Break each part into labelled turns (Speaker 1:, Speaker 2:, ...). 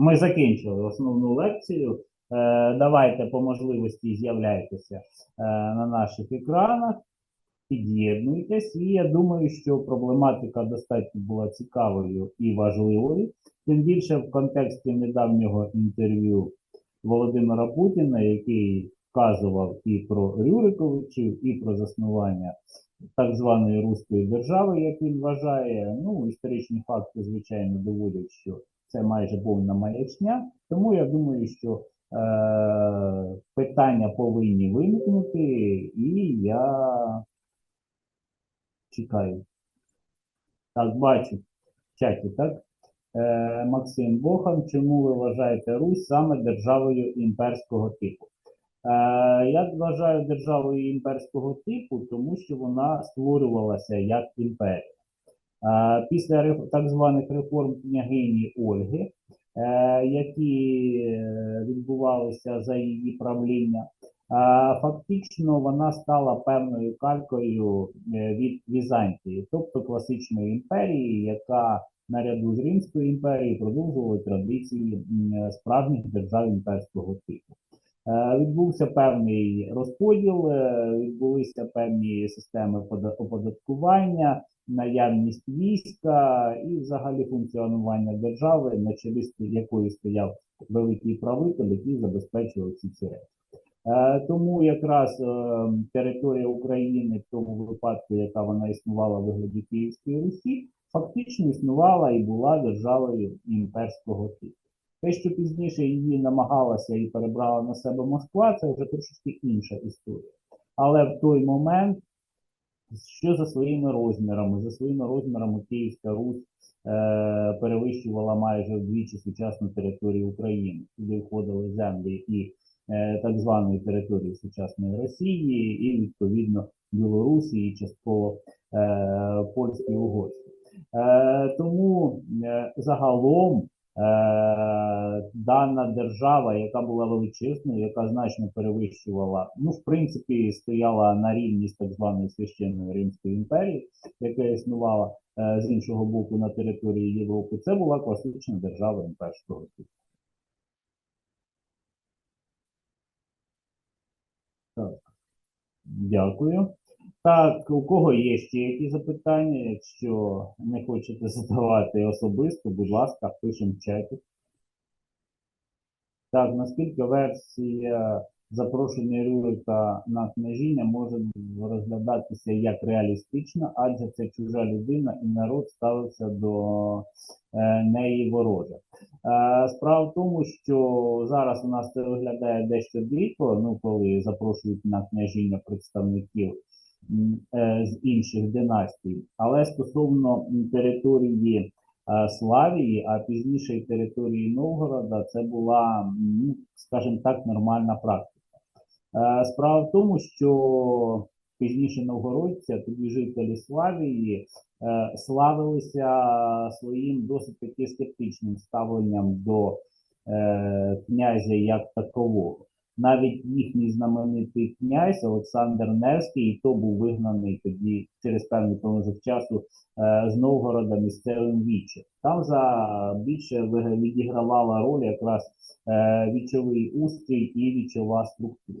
Speaker 1: Ми закінчили основну лекцію. Е, Давайте по можливості з'являйтеся е, на наших екранах, під'єднуйтесь. І я думаю, що проблематика достатньо була цікавою і важливою. Тим більше в контексті недавнього інтерв'ю Володимира Путіна, який вказував і про Рюриковичів, і про заснування так званої Руської держави, як він вважає. Ну, історичні факти, звичайно, доводять, що це майже повна маячня. Тому я думаю, що е, питання повинні виникнути, і я чекаю. Так, бачу в чаті, так? Е, Максим Бохан, чому ви вважаєте Русь саме державою імперського типу? Е, Я вважаю державою імперського типу, тому що вона створювалася як імперія. Після так званих реформ княгині Ольги, е, які е, відбувалися за її правління, фактично вона стала певною калькою е, від Візантії, тобто класичної імперії, яка наряду з Римською імперією продовжувала традиції справжніх держав імперського типу. Відбувся певний розподіл, відбулися певні системи пода- оподаткування, наявність війська і взагалі функціонування держави, на чолі з якою стояв великий правитель, який забезпечував ці ці речі. Е, Тому якраз е, територія України в тому випадку, яка вона існувала в вигляді Київської Русі, фактично існувала і була державою імперського типу. Те, що пізніше її намагалася і перебрала на себе Москва, це вже трошечки інша історія. Але в той момент, що за своїми розмірами, за своїми розмірами Київська Русь е, перевищувала майже вдвічі сучасну територію України. Туди входили землі і е, так званої території сучасної Росії, і відповідно Білорусі, і частково е, Польської і Угорської. Е, тому е, загалом е, дана держава, яка була величезною, яка значно перевищувала, ну, в принципі, стояла на рівні з так званою священною Римською імперією, яка існувала е, з іншого боку на території Європи, це була класична держава імперського типу. Так. Дякую. Так, у кого є ще які запитання? Якщо не хочете задавати особисто, будь ласка, пишемо в чаті. Так, наскільки версія запрошення Рюрика на княжіння може розглядатися як реалістична, адже це чужа людина і народ ставився до е, неї вороже. Е, справа в тому, що зараз у нас це виглядає дещо дико, ну коли запрошують на княжіння представників е, з інших династій, але стосовно території Славії, а пізніше й території Новгорода, це була, ну, скажімо так, нормальна практика. Е, Справа в тому, що пізніше новгородці, тоді жителі Славії, е, славилися своїм досить таки скептичним ставленням до е, князя як такового. Навіть їхній знаменитий князь Олександр Невський, і то був вигнаний тоді через певний проміжок часу е, з Новгорода місцевим вічем. Там за більше відігравала роль якраз е, вічовий устрій і вічова структура.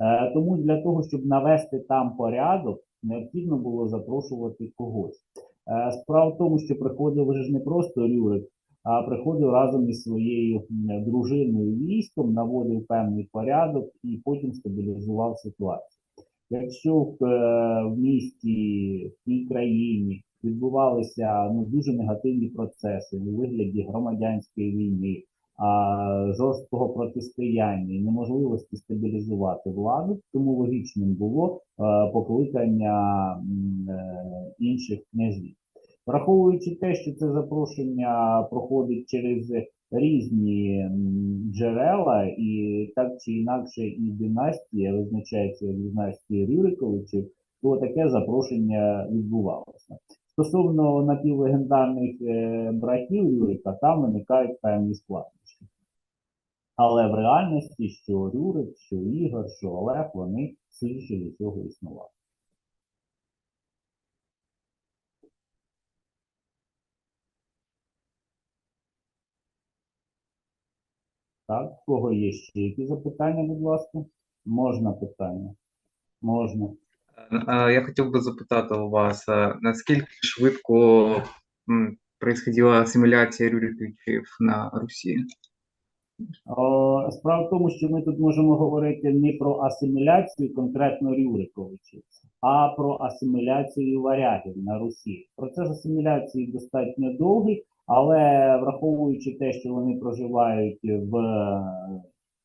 Speaker 1: Е, Тому для того, щоб навести там порядок, необхідно було запрошувати когось. Справа в тому, що приходив вже ж не просто Рюрик, приходив разом із своєю дружиною військом, наводив певний порядок і потім стабілізував ситуацію. Якщо в, е, в місті, в тій країні відбувалися ну, дуже негативні процеси у вигляді громадянської війни, а, жорсткого протистояння і неможливості стабілізувати владу, тому логічним було е, покликання м, е, інших князів. Враховуючи те, що це запрошення проходить через різні джерела, і так чи інакше і династія визначається як династія Рюриковичів, то таке запрошення відбувалося. Стосовно напівлегендарних е, братів Рюрика, там виникають певні складнощі. Але в реальності, що Рюрик, що Ігор, що Олег, вони скоріше від цього існували. Так, в кого є ще які запитання, будь ласка? Можна питання? Можна.
Speaker 2: Е, Я хотів би запитати у вас, е, наскільки швидко происходила асиміляція Рюриковичів на Русі?
Speaker 1: Справа в тому, що ми тут можемо говорити не про асиміляцію конкретно Рюриковичів, а про асиміляцію варягів на Русі. Процес асиміляції достатньо довгий, але враховуючи те, що вони проживають в е,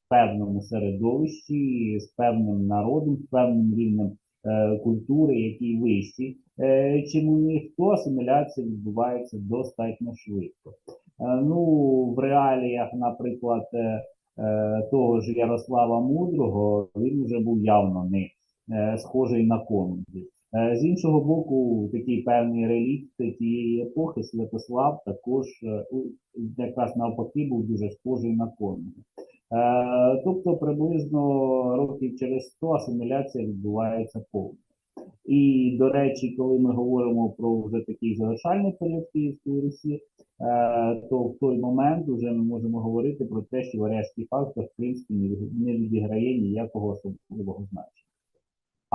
Speaker 1: певному середовищі з певним народом, з певним рівнем е, культури, який вищий, е, чим у них, то асиміляція відбувається достатньо швидко. Е, Ну, в реаліях, наприклад, е, е, того ж Ярослава Мудрого, він вже був явно не е, схожий на конунги. Е, З іншого боку, такий певний релікт тієї епохи Святослав також е, якраз навпаки був дуже схожий на конунга. Е, Тобто приблизно років через 100 асиміляція відбувається повністю. І, до речі, коли ми говоримо про вже такий завершальний період Київської Русі, то в той момент вже ми можемо говорити про те, що варязький фактор в принципі не відіграє ніякого особливого значення.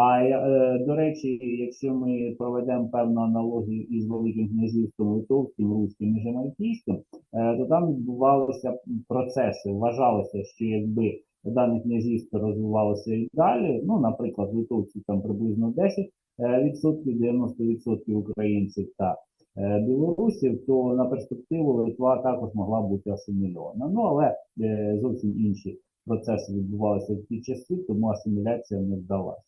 Speaker 1: А е, до речі, якщо ми проведемо певну аналогію із Великим князівством Литовським, Руським і Жемайкійським, е, то там відбувалися процеси. Вважалося, що якби дане князівство розвивалося і далі, ну, наприклад, литовці там приблизно 10 е, відсотків, 90% українців та білорусів, то на перспективу Литва також могла бути асимільована. Ну, але зовсім інші процеси відбувалися в ті часи, тому асиміляція не вдалася.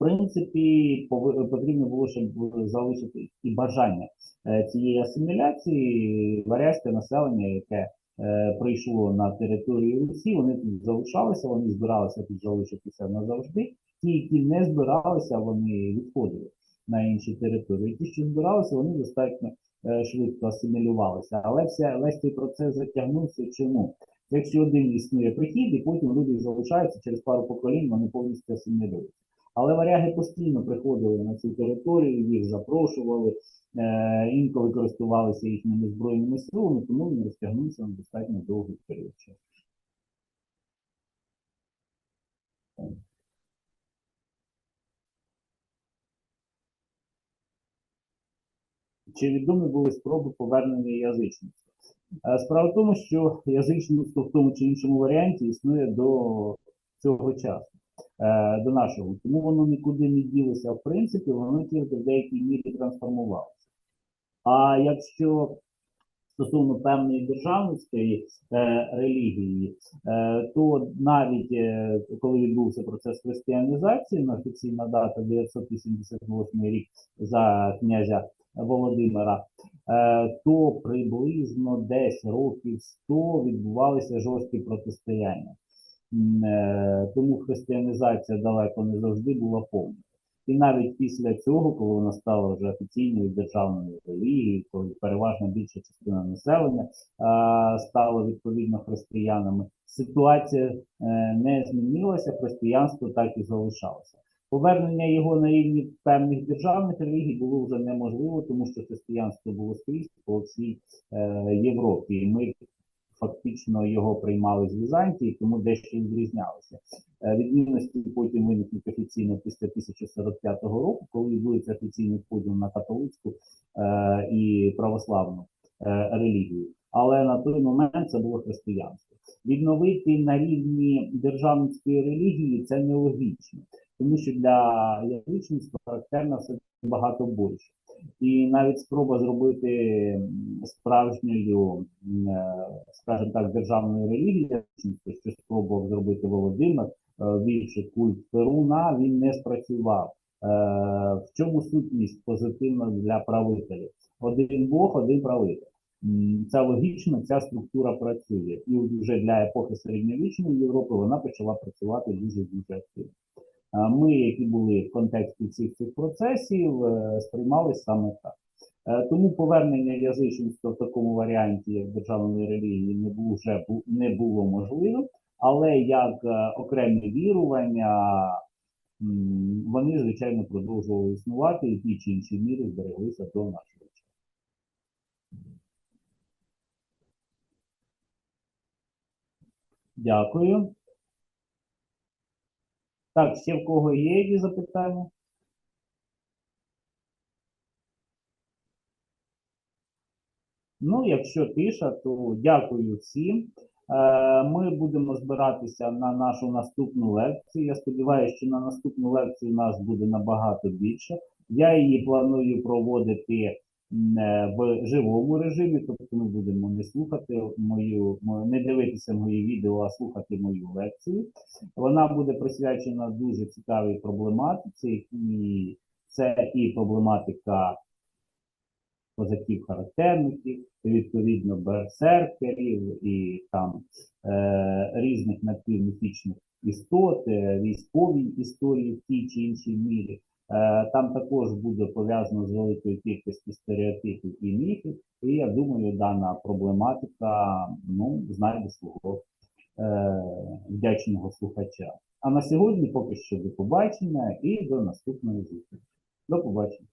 Speaker 1: Принципі, потрібно було, щоб залишити і бажання е, цієї асиміляції. Варязьке населення, яке е, прийшло на територію Русі, вони тут залишалися, вони збиралися тут залишитися назавжди. Ті, які не збиралися, вони відходили на інші території. Ті, що збиралися, вони достатньо е, швидко асимілювалися. Але вся, весь цей процес затягнувся. Чому? Якщо один існує прихід, і потім люди залишаються через пару поколінь, вони повністю асимілюються. Але варяги постійно приходили на цю територію, їх запрошували, е, інколи користувалися їхніми збройними силами, тому він розтягнувся на достатньо довгий період часу. Чи відомі були спроби повернення язичництва? Е, Справа в тому, що язичництво в тому чи іншому варіанті існує до цього часу, до нашого. Тому воно нікуди не ділося. В принципі, воно тільки в деякій мірі трансформувалося. А якщо стосовно певної державницької е, релігії, е, то навіть е, коли відбувся процес християнізації, на офіційна дата 988 рік за князя Володимира, е, то приблизно десь років 100 відбувалися жорсткі протистояння. Е, Тому християнізація далеко не завжди була повна. І навіть після цього, коли вона стала вже офіційною державною релігією, коли переважна більша частина населення стала відповідно християнами, ситуація е, не змінилася, християнство так і залишалося. Повернення його на рівні певних державних релігій було вже неможливо, тому що християнство було скрізь по всій е, Європі. І ми фактично його приймали з Візантії, тому дещо відрізнялося. Е, Відмінності потім виникнуть офіційно після 1045 року, коли відбудеться офіційний поділ на католицьку е, і православну е, релігію. Але на той момент це було християнство. Відновити на рівні державницької релігії це нелогічно, тому що для язичництва характерно все багато більше. І навіть спроба зробити справжньою, е, скажімо так, державною релігією, що спробував зробити Володимир, е, більше культ Перуна, він не спрацював. Е, В чому сутність позитивна для правителів? Один Бог, один правитель. Це логічно, ця структура працює. І вже для епохи середньовічної Європи вона почала працювати дуже дуже активно. Ми, які були в контексті всіх цих процесів, е, сприймали саме так. Е, Тому повернення язичництва в такому варіанті, як державної релігії, не було вже не було можливим, але як е, окремі вірування, вони, звичайно, продовжували існувати і в тій чи іншій мірі збереглися до нашого часу. Дякую. Так, ще в кого є якісь запитання? Ну, якщо тиша, то дякую всім. Е, Ми будемо збиратися на нашу наступну лекцію. Я сподіваюся, що на наступну лекцію нас буде набагато більше. Я її планую проводити в живому режимі, тобто ми будемо не слухати мою, не дивитися мої відео, а слухати мою лекцію. Вона буде присвячена дуже цікавій проблематиці, і це і проблематика козаків характерників, відповідно берсеркерів і там е, різних напівміфічних істот, е, військовій історії в тій чи іншій мірі. Е, там також буде пов'язано з великою кількістю стереотипів і міфів, і я думаю, дана проблематика ну, знайде свого е, вдячного слухача. А на сьогодні поки що до побачення і до наступної зустрічі. До побачення.